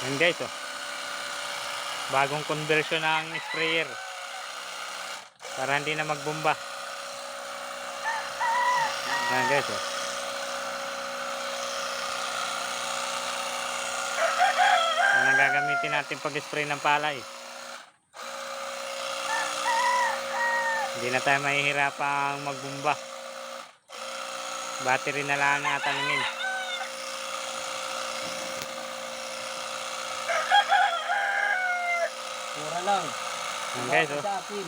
Yan guys, oh. Bagong conversion ng sprayer. Para hindi na magbomba. Yan guys, oh. Ang gagamitin natin pag-spray ng palay. Hindi na tayo mahihirapang magbomba. Battery na lang ang atanungin. Mura lang. Yan guys, oh. Sa akin.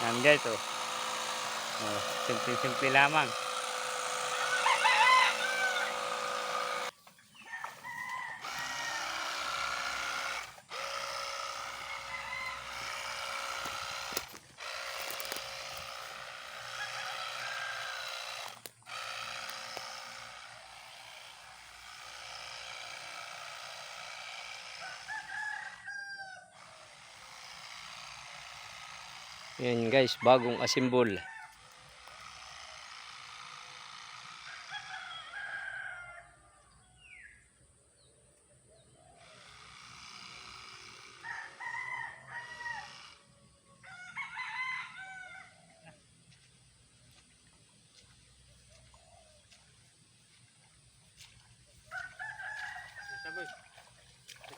Yan guys, oh. oh simple-simple lamang. Yan guys, bagong asimbol.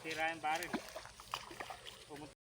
Sisira yung baril.